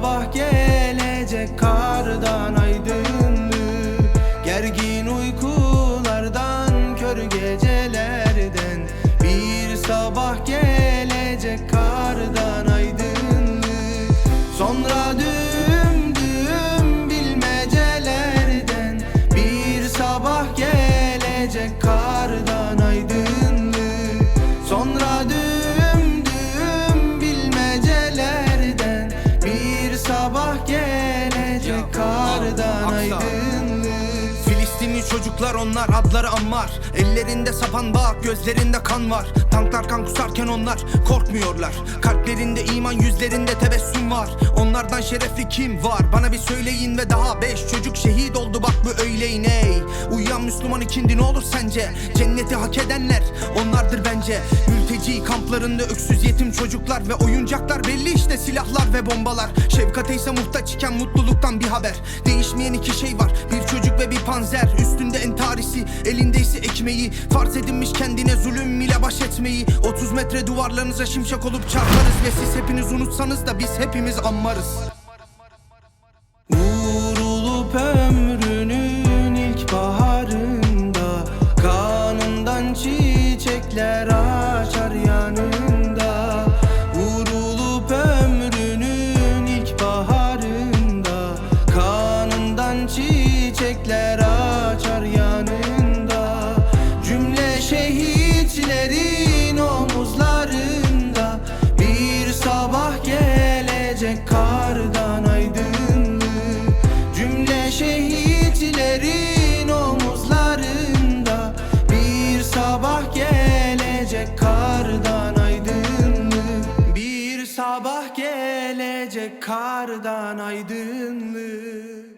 sabah gelecek kardan aydınlığı Gergin uykulardan kör gecelerden. Bir sabah gelecek kardan aydınlığı Sonra düm düm bilmecelerden. Bir sabah gelecek kardan aydınlığı Aksa. aydınlık Filistinli çocuklar onlar adları Ammar. Ellerinde sapan bak gözlerinde kan var. Tanklar kan kusarken onlar korkmuyorlar. Kalplerinde iman yüzlerinde tebessüm var Onlardan şerefli kim var? Bana bir söyleyin Ve daha beş çocuk şehit oldu. Bak bu öğleyin ey Uyuyan Müslüman ikindi ne olur sence? Cenneti hak edenler onlardır bence. Mülteci kamplarında öksüz yetim çocuklar Ve oyuncaklar belli işte. Silahlar ve bombalar. Şefkate ise muhtaç iken mutluluktan bir haber. Değişmeyen iki şey var. Bir çocuk ve bir panzer. Üstünde entarisi elinde ise ekmeği. Farz edinmiş kendine zulüm ile baş etmeyi. 30 metre duvarlarınıza şimşek olup çarparız. Ve siz hepiniz unutsanız da biz hepimiz anmarız Vurulup ömrünün ilk baharında Kanından çiçekler açar Şehitlerin omuzlarında. Bir sabah gelecek kardan aydınlık. Cümle şehitlerin omuzlarında. Bir sabah gelecek kardan aydınlık. Bir sabah gelecek kardan aydınlık